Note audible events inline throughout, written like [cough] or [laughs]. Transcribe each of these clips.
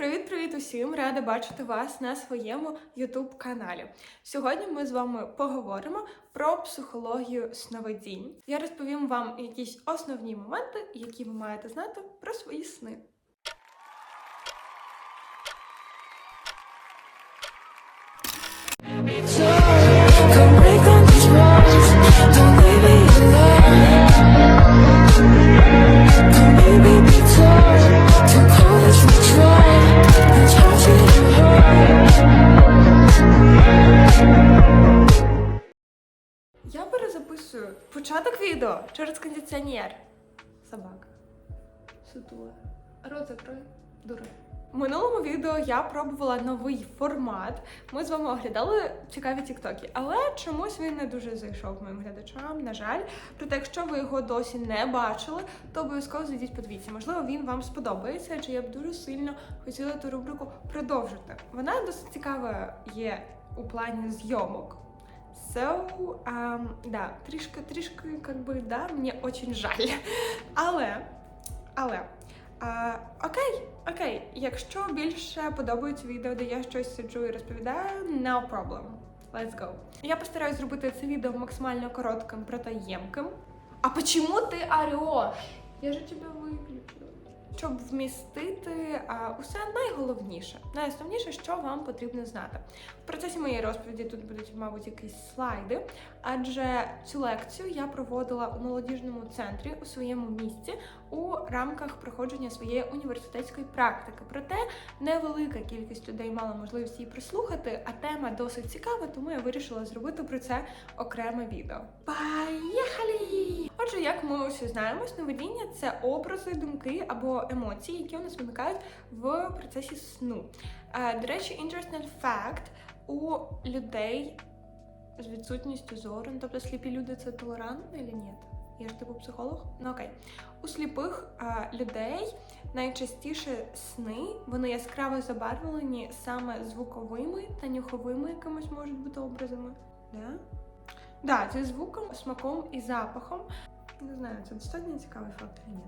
Привіт-привіт усім! Рада бачити вас на своєму youtube каналі. Сьогодні ми з вами поговоримо про психологію сновидінь. Я розповім вам якісь основні моменти, які ви маєте знати про свої сни. Don't leave me alone. Come baby, Я перезаписую початок відео через кондиціонер. Собака. Сутула. Рот закрой. Дура. Минулому відео я пробувала новий формат. Ми з вами оглядали цікаві тіктоки, але чомусь він не дуже зайшов моїм глядачам. На жаль, проте, якщо ви його досі не бачили, то обов'язково зайдіть подивіться. Можливо, він вам сподобається, адже я б дуже сильно хотіла ту рубрику продовжити. Вона досить цікава є у плані зйомок. So, um, да, трішки, трішки, как би, да, мені очень жаль. Але, але, а, окей, окей, якщо більше подобається відео, де я щось сиджу і розповідаю, no problem. Let's go. Я постараюсь зробити це відео максимально коротким, проте ємким. А почему ти ореш? Я же тебе виключила. Щоб вмістити а, усе найголовніше, найосновніше, що вам потрібно знати. В процесі моєї розповіді тут будуть, мабуть, якісь слайди, адже цю лекцію я проводила у молодіжному центрі у своєму місті у рамках проходження своєї університетської практики. Проте невелика кількість людей мала можливість її прислухати, а тема досить цікава, тому я вирішила зробити про це окреме відео. Поїхали! Отже, як ми усі знаємо, сновидіння це образи, думки або емоції, які у нас виникають в процесі сну. Е, До речі, interesting fact, у людей з відсутністю зору, тобто сліпі люди це толерантно чи ні? Я ж типу психолог? Ну окей. У сліпих а, людей найчастіше сни вони яскраво забарвлені саме звуковими та нюховими якимось можуть бути образами. Да? Да, зі звуком, смаком і запахом. Не знаю, це достатньо цікавий факт чи ні.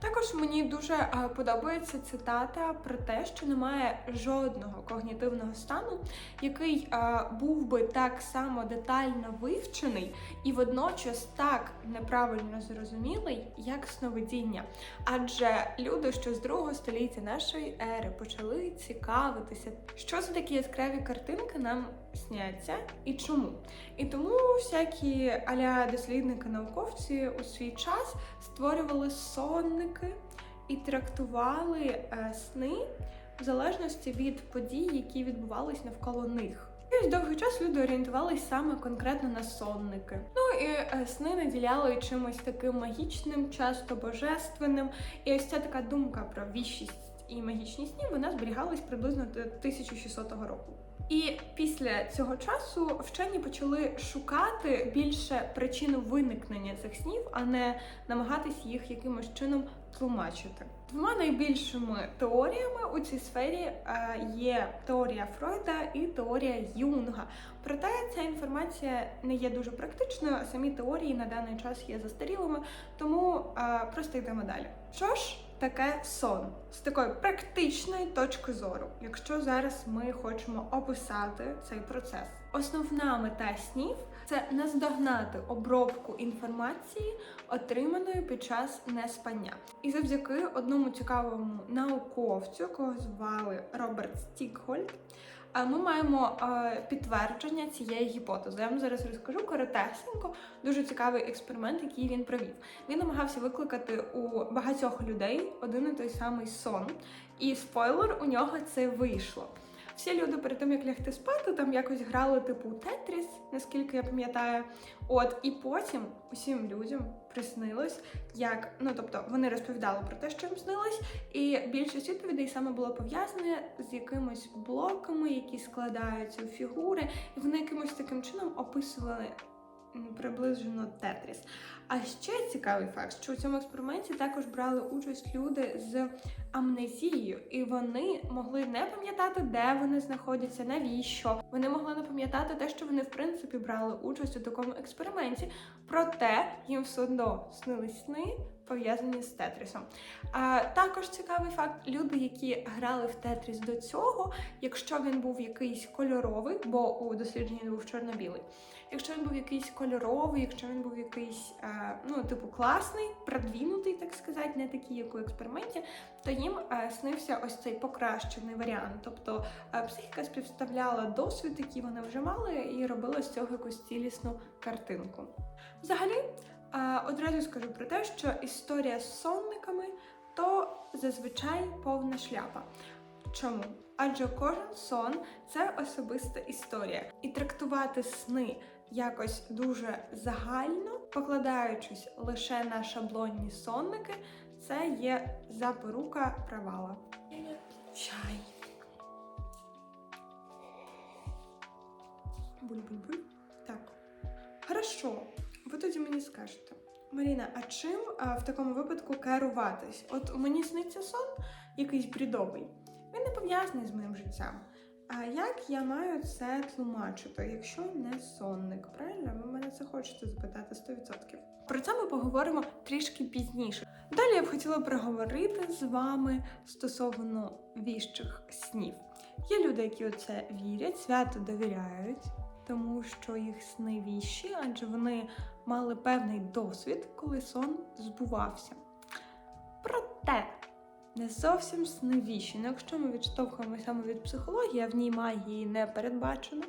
Також мені дуже е, подобається цитата про те, що немає жодного когнітивного стану, який е, був би так само детально вивчений і водночас так неправильно зрозумілий, як сновидіння. Адже люди, що з другого століття нашої ери почали цікавитися, що за такі яскраві картинки нам сняться і чому. І тому всякі аля дослідники, науковці у свій час створювали сонники і трактували е, сни в залежності від подій, які відбувались навколо них. І довгий час люди орієнтувалися саме конкретно на сонники. Ну і е, сни наділяли чимось таким магічним, часто божественним. І ось ця така думка про віщість і магічні сні вона зберігалась приблизно до 1600 року. І після цього часу вчені почали шукати більше причину виникнення цих снів, а не намагатись їх якимось чином тлумачити. Двома найбільшими теоріями у цій сфері е, є теорія Фройда і теорія Юнга. Проте ця інформація не є дуже практичною, а самі теорії на даний час є застарілими, тому е, просто йдемо далі. Що ж таке сон з такої практичної точки зору, якщо зараз ми хочемо описати цей процес? Основна мета снів це наздогнати обробку інформації, отриманої під час неспання. І завдяки одному цікавому науковцю, кого звали Роберт Стікгольд, а ми маємо е, підтвердження цієї гіпотези. Я вам зараз розкажу коротесенько, дуже цікавий експеримент, який він провів. Він намагався викликати у багатьох людей один і той самий сон, і спойлер, у нього це вийшло. Всі люди перед тим, як лягти спати, там якось грали типу Тетріс, наскільки я пам'ятаю. От і потім усім людям приснилось, як ну тобто вони розповідали про те, що їм снилось, і більшість відповідей саме було пов'язане з якимись блоками, які складаються в фігури, і вони якимось таким чином описували приближено Тетріс. А ще цікавий факт, що у цьому експерименті також брали участь люди з амнезією, і вони могли не пам'ятати, де вони знаходяться, навіщо. Вони могли не пам'ятати те, що вони в принципі брали участь у такому експерименті. Проте їм все одно снились сни пов'язані з Тетрісом. А, також цікавий факт: люди, які грали в Тетріс до цього, якщо він був якийсь кольоровий, бо у дослідженні він був чорно-білий. Якщо він був якийсь кольоровий, якщо він був якийсь, е, ну, типу, класний, продвинутий, так сказати, не такий, як у експерименті, то їм е, снився ось цей покращений варіант. Тобто е, психіка співставляла досвід, який вони вже мали, і робила з цього якусь цілісну картинку. Взагалі, одразу скажу про те, що історія з сонниками то зазвичай повна шляпа. Чому? Адже кожен сон це особиста історія, і трактувати сни якось дуже загально, покладаючись лише на шаблонні сонники, це є запорука провала. Чай. Буль-буль-буль. Так. Хорошо. Ви тоді мені скажете. Маріна, а чим а, в такому випадку керуватись? От мені сниться сон якийсь брідовий. Він не пов'язаний з моїм життям. А як я маю це тлумачити, якщо не сонник? Правильно? Ви мене це хочете запитати 100%. Про це ми поговоримо трішки пізніше. Далі я б хотіла проговорити з вами стосовно віщих снів. Є люди, які у це вірять, свято довіряють, тому що їх сни віщі, адже вони мали певний досвід, коли сон збувався. Проте не зовсім сни. Ну, якщо ми відштовхуємося саме від психології, а в ній магії не передбачено.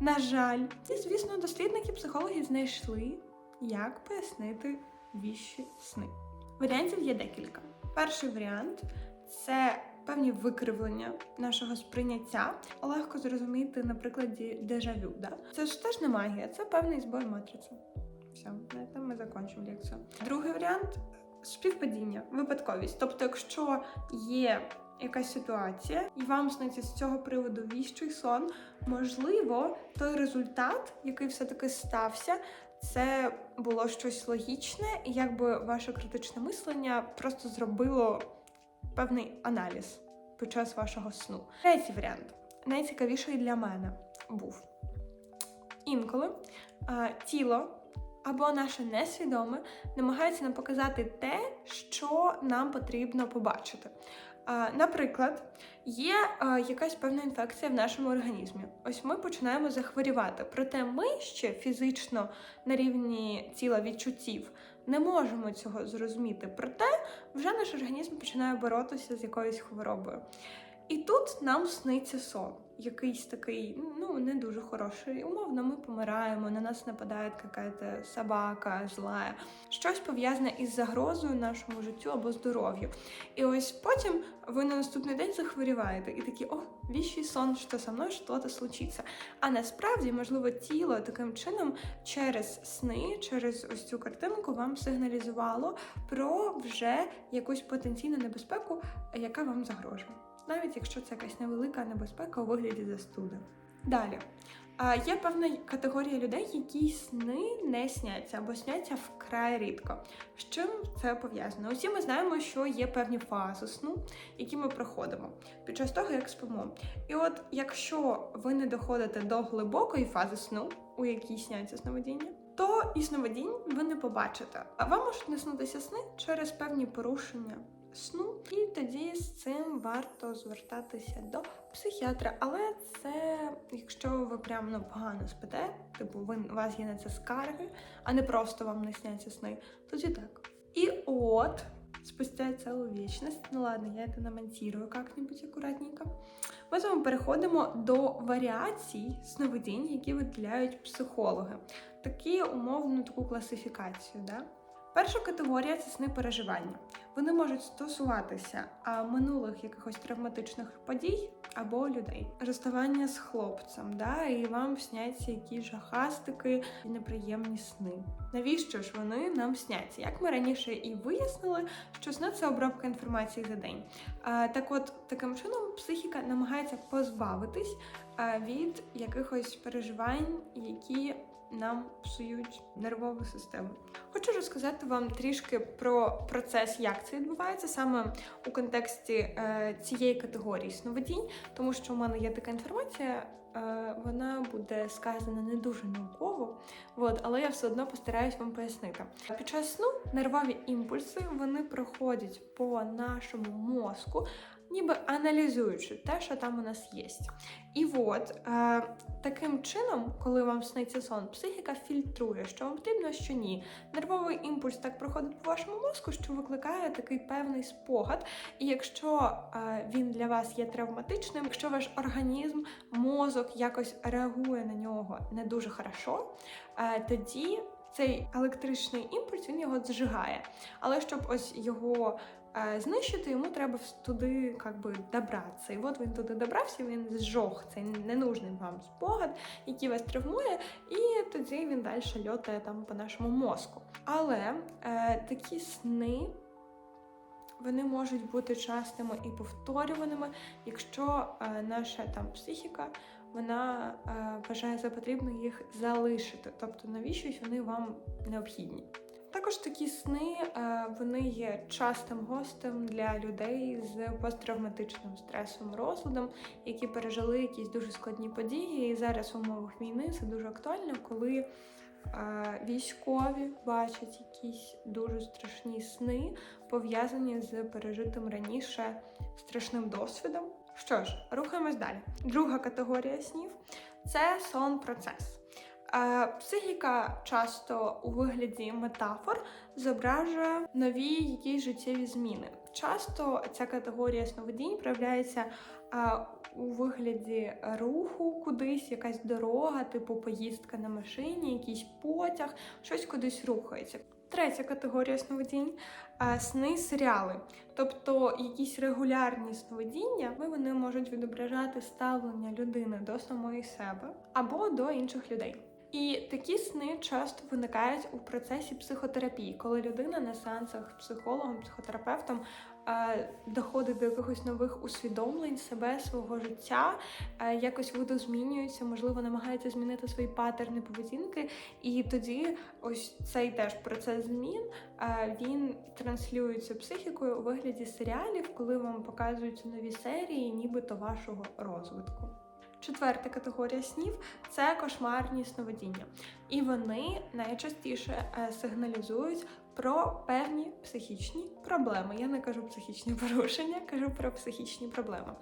На жаль, і звісно, дослідники психологи знайшли, як пояснити віщі сни. Варіантів є декілька. Перший варіант це певні викривлення нашого сприйняття. Легко зрозуміти на прикладі дежавю. Да? Це ж теж не магія, це певний збой матриці. Все, на этом ми закінчимо лекцію. Другий варіант співпадіння, випадковість. Тобто, якщо є якась ситуація, і вам сниться з цього приводу віщий сон, можливо, той результат, який все-таки стався, це було щось логічне, і якби ваше критичне мислення просто зробило певний аналіз під час вашого сну. Третій варіант, найцікавіший для мене був інколи а, тіло або наше несвідоме намагається нам показати те, що нам потрібно побачити. Наприклад, є якась певна інфекція в нашому організмі. Ось ми починаємо захворювати, проте ми ще фізично на рівні тіла відчуттів не можемо цього зрозуміти. Проте вже наш організм починає боротися з якоюсь хворобою. І тут нам сниться сон, якийсь такий, ну не дуже хороший. Умовно, ми помираємо, на нас нападає якась собака, злая, щось пов'язане із загрозою нашому життю або здоров'ю. І ось потім ви на наступний день захворіваєте і такі, о, віщий сон, що со мною що-то случиться. А насправді, можливо, тіло таким чином через сни, через ось цю картинку вам сигналізувало про вже якусь потенційну небезпеку, яка вам загрожує навіть якщо це якась невелика небезпека у вигляді застуди. Далі. Є певна категорія людей, які сни не сняться або сняться вкрай рідко. З чим це пов'язано? Усі ми знаємо, що є певні фази сну, які ми проходимо під час того, як спимо. І от якщо ви не доходите до глибокої фази сну, у якій сняться сновидіння, то і сновидінь ви не побачите. А вам можуть не снитися сни через певні порушення сну, і тоді з цим варто звертатися до психіатра. Але це якщо ви прям ну, погано спите, типу ви у вас є на це скарги, а не просто вам не сняться сни, тоді так. І от. Спустя целую вечность. Ну ладно, я это намонтирую как-нибудь аккуратненько. Ми з вами переходимо до варіацій сновидінь, які виділяють психологи. Такі умовну таку класифікацію. Да? Перша категорія це сни переживання. Вони можуть стосуватися минулих якихось травматичних подій або людей. Розставання з хлопцем, да, і вам сняться якісь жахастики неприємні сни. Навіщо ж вони нам сняться? Як ми раніше і вияснили, що сни це обробка інформації за день. Так от, таким чином психіка намагається позбавитись від якихось переживань, які нам псують нервову систему. Хочу розказати вам трішки про процес, як це відбувається саме у контексті е, цієї категорії сновидінь, тому що у мене є така інформація, е, вона буде сказана не дуже науково, от, але я все одно постараюсь вам пояснити. Під час сну нервові імпульси вони проходять по нашому мозку, ніби аналізуючи те, що там у нас є. І от е, таким чином, коли вам сниться сон, психіка фільтрує, що вам потрібно, що ні. Нервовий імпульс так проходить по вашому мозку, що викликає такий певний спогад. І якщо е, він для вас є травматичним, якщо ваш організм, мозок якось реагує на нього не дуже хорошо, е, тоді цей електричний імпульс він його зжигає. Але щоб ось його знищити, йому треба туди как би, добратися. І от він туди добрався, він зжог цей ненужний вам спогад, який вас травмує, і тоді він далі льотає там по нашому мозку. Але е, такі сни. Вони можуть бути частими і повторюваними, якщо е, наша там психіка вона е, вважає за потрібно їх залишити, тобто навіщось вони вам необхідні. Також такі сни е, вони є частим гостем для людей з посттравматичним стресовим розладом, які пережили якісь дуже складні події. І зараз в умовах війни це дуже актуально, коли е, військові бачать якісь дуже страшні сни, пов'язані з пережитим раніше страшним досвідом. Що ж, рухаємось далі. Друга категорія снів це сон процес. Е, Психіка часто у вигляді метафор зображує нові якісь життєві зміни. Часто ця категорія сновидінь проявляється е, у вигляді руху кудись, якась дорога, типу поїздка на машині, якийсь потяг, щось кудись рухається. Третя категорія сновидінь е, сни серіали. Тобто якісь регулярні сновидіння, вони можуть відображати ставлення людини до самої себе або до інших людей. І такі сни часто виникають у процесі психотерапії, коли людина на сеансах психологом, психотерапевтом е, доходить до якихось нових усвідомлень себе, свого життя, е, якось видозмінюється, можливо, намагається змінити свої патерни поведінки. І тоді ось цей теж процес змін е, він транслюється психікою у вигляді серіалів, коли вам показуються нові серії, нібито вашого розвитку. Четверта категорія снів це кошмарні сновидіння, і вони найчастіше е, сигналізують про певні психічні проблеми. Я не кажу психічні [laughs] порушення, кажу про психічні проблеми.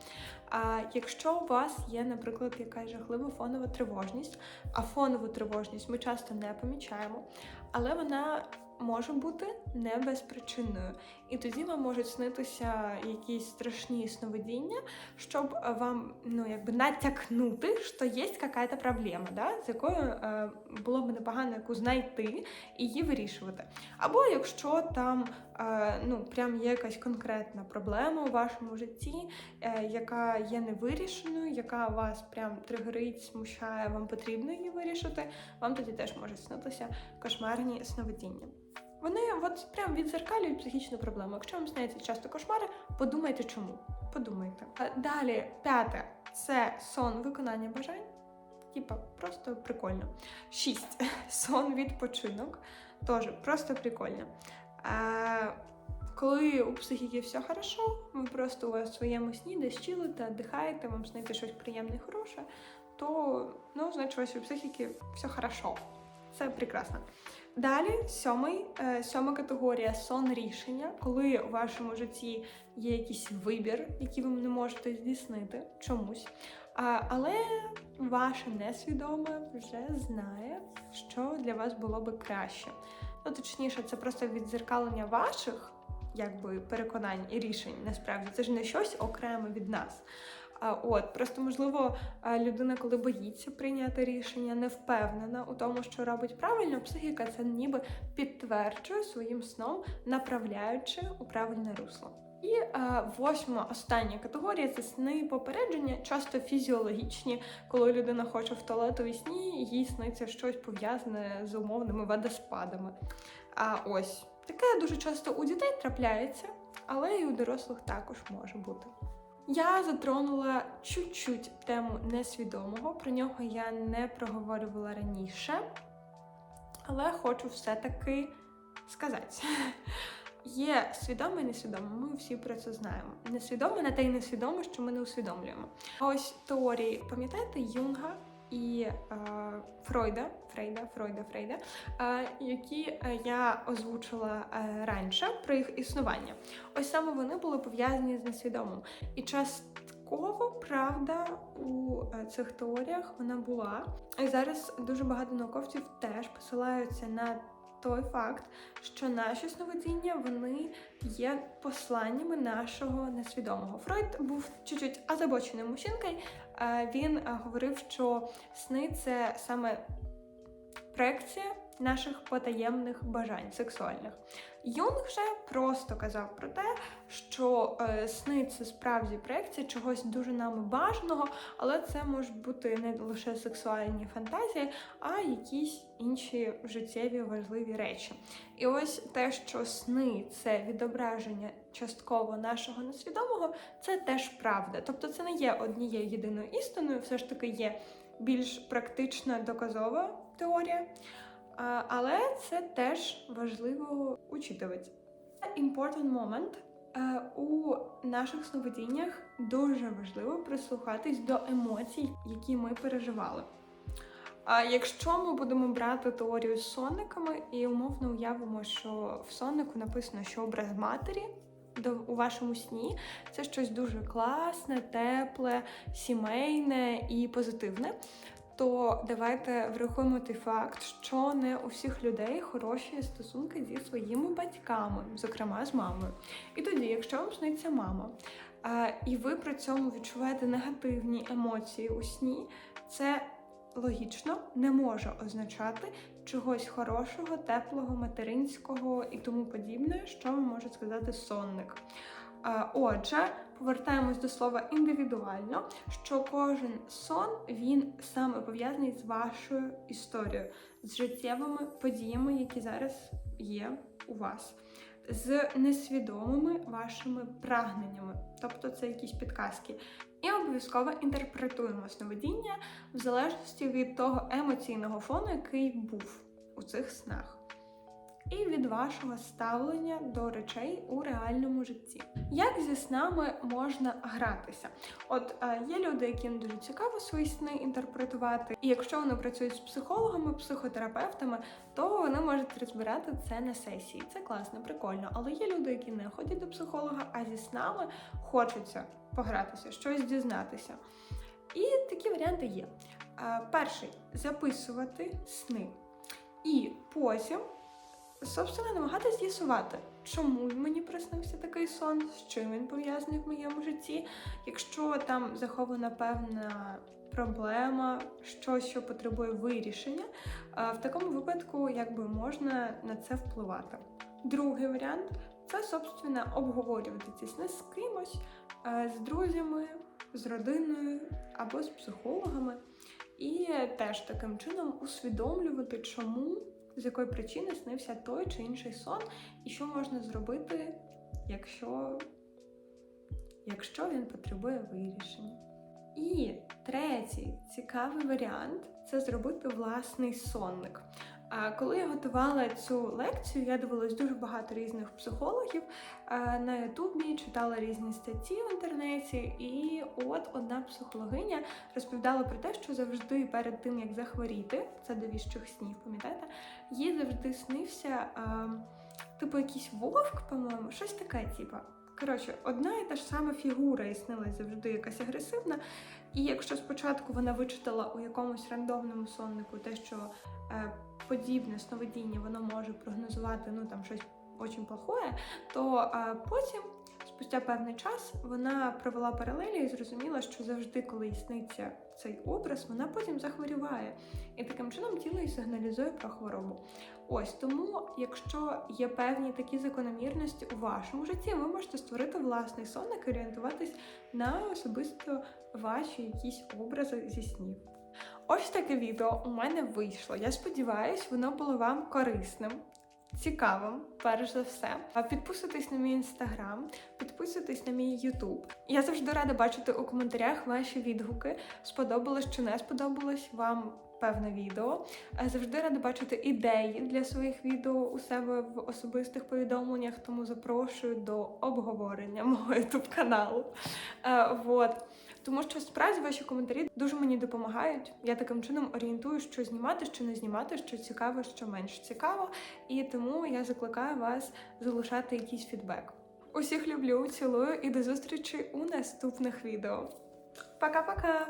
А якщо у вас є, наприклад, якась жахлива фонова тривожність, а фонову тривожність ми часто не помічаємо, але вона може бути не безпричинною. І тоді вам можуть снитися якісь страшні сновидіння, щоб е, вам ну якби натякнути, що є якась проблема, да, з якою е, було б непогано яку знайти і її вирішувати. Або якщо там е, ну прям є якась конкретна проблема у вашому житті, е, яка є невирішеною, яка вас прям тригерить, смущає, вам потрібно її вирішити, вам тоді теж можуть снитися кошмарні сновидіння. Вони от прям відзеркалюють психічну проблему. Якщо вам сниться часто кошмари, подумайте чому. Подумайте. А Далі, п'яте це сон виконання бажань. Типа, просто прикольно. Шість. Сон відпочинок. Теж просто прикольно. А, коли у психіки все хорошо, ви просто у своєму сні десь чилите, віддихаєте, вам сниться щось приємне і хороше, то ну, значить, у вас у психіки все хорошо. Це прекрасно. Далі сьомий, е, сьома категорія сон рішення, коли у вашому житті є якийсь вибір, який ви не можете здійснити чомусь. Але ваше несвідоме вже знає, що для вас було би краще. Ну, точніше, це просто відзеркалення ваших якби переконань і рішень. Насправді це ж не щось окреме від нас. От просто можливо, людина, коли боїться прийняти рішення, не впевнена у тому, що робить правильно, психіка це ніби підтверджує своїм сном, направляючи у правильне русло. І е, восьма остання категорія це сни попередження, часто фізіологічні, коли людина хоче в туалетовій сні, їй сниться щось пов'язане з умовними водоспадами. А ось таке дуже часто у дітей трапляється, але і у дорослих також може бути. Я затронула чуть-чуть тему несвідомого, про нього я не проговорювала раніше. але хочу все-таки сказати. [laughs] Є свідоме і несвідоме, ми всі про це знаємо. Несвідоме на те й несвідоме, що ми не усвідомлюємо. А ось теорії, пам'ятаєте, Юнга і е, Фройда, Фрейда, Фройда, Фрейда, е, які е, я озвучила раніше про їх існування. Ось саме вони були пов'язані з несвідомим. І частково правда у цих теоріях вона була. І зараз дуже багато науковців теж посилаються на той факт, що наші сновидіння вони є посланнями нашого несвідомого. Фройд був чуть-чуть озабоченим мужчинкою. Він говорив, що сни це саме проекція наших потаємних бажань сексуальних. Юнг же просто казав про те, що е, сни це справді проекція чогось дуже нами бажаного, але це можуть бути не лише сексуальні фантазії, а якісь інші життєві важливі речі. І ось те, що сни це відображення частково нашого несвідомого, це теж правда. Тобто це не є однією єдиною істиною, все ж таки є більш практична доказова теорія. Але це теж важливо учитувати. Important moment. У наших сновидіннях дуже важливо прислухатись до емоцій, які ми переживали. А якщо ми будемо брати теорію з сонниками і умовно уявимо, що в соннику написано, що образ матері у вашому сні це щось дуже класне, тепле, сімейне і позитивне. То давайте врахуємо той факт, що не у всіх людей хороші стосунки зі своїми батьками, зокрема з мамою. І тоді, якщо вам сниться мама, і ви при цьому відчуваєте негативні емоції у сні, це логічно не може означати чогось хорошого, теплого, материнського і тому подібне, що вам може сказати сонник. Отже, повертаємось до слова індивідуально, що кожен сон він саме пов'язаний з вашою історією, з життєвими подіями, які зараз є у вас, з несвідомими вашими прагненнями, тобто це якісь підказки. І обов'язково інтерпретуємо сновидіння в залежності від того емоційного фону, який був у цих снах і від вашого ставлення до речей у реальному житті. Як зі снами можна гратися? От е, є люди, яким дуже цікаво свої сни інтерпретувати, і якщо вони працюють з психологами, психотерапевтами, то вони можуть розбирати це на сесії. Це класно, прикольно. Але є люди, які не ходять до психолога, а зі снами хочеться погратися, щось дізнатися. І такі варіанти є. Е, Перший записувати сни. І потім собственно, намагатися з'ясувати, чому мені приснився такий сон, з чим він пов'язаний в моєму житті. Якщо там захована певна проблема, щось, що потребує вирішення, в такому випадку якби можна на це впливати. Другий варіант це, собственно, обговорювати ці сни з кимось, е, з друзями, з родиною або з психологами. І теж таким чином усвідомлювати, чому з якої причини снився той чи інший сон, і що можна зробити, якщо, якщо він потребує вирішення. І третій цікавий варіант це зробити власний сонник. Коли я готувала цю лекцію, я дивилась дуже багато різних психологів на Ютубі, читала різні статті в інтернеті, і от одна психологиня розповідала про те, що завжди перед тим як захворіти, це до віщих снів, пам'ятаєте, їй завжди снився типу якийсь вовк, по-моєму, щось таке, типу. Коротше, одна і та ж сама фігура і завжди якась агресивна. І якщо спочатку вона вичитала у якомусь рандомному соннику те, що е, подібне сновидіння воно може прогнозувати ну там щось дуже плохое, то потім, спустя певний час, вона провела паралелі і зрозуміла, що завжди, коли їй сниться цей образ, вона потім захворюває. І таким чином тіло їй сигналізує про хворобу. Ось тому, якщо є певні такі закономірності у вашому житті, ви можете створити власний сонник і орієнтуватись на особисто ваші якісь образи зі снів. Ось таке відео у мене вийшло. Я сподіваюсь, воно було вам корисним. Цікавим, перш за все. Підписуйтесь на мій інстаграм, підписуйтесь на мій Ютуб. Я завжди рада бачити у коментарях ваші відгуки. Сподобалось чи не сподобалось вам певне відео. Е, Завжди рада бачити ідеї для своїх відео у себе в особистих повідомленнях, тому запрошую до обговорення мого youtube каналу. Е, вот. Тому що справді ваші коментарі дуже мені допомагають. Я таким чином орієнтую, що знімати, що не знімати, що цікаво, що менш цікаво. І тому я закликаю вас залишати якийсь фідбек. Усіх люблю, цілую і до зустрічі у наступних відео. Пока-пока!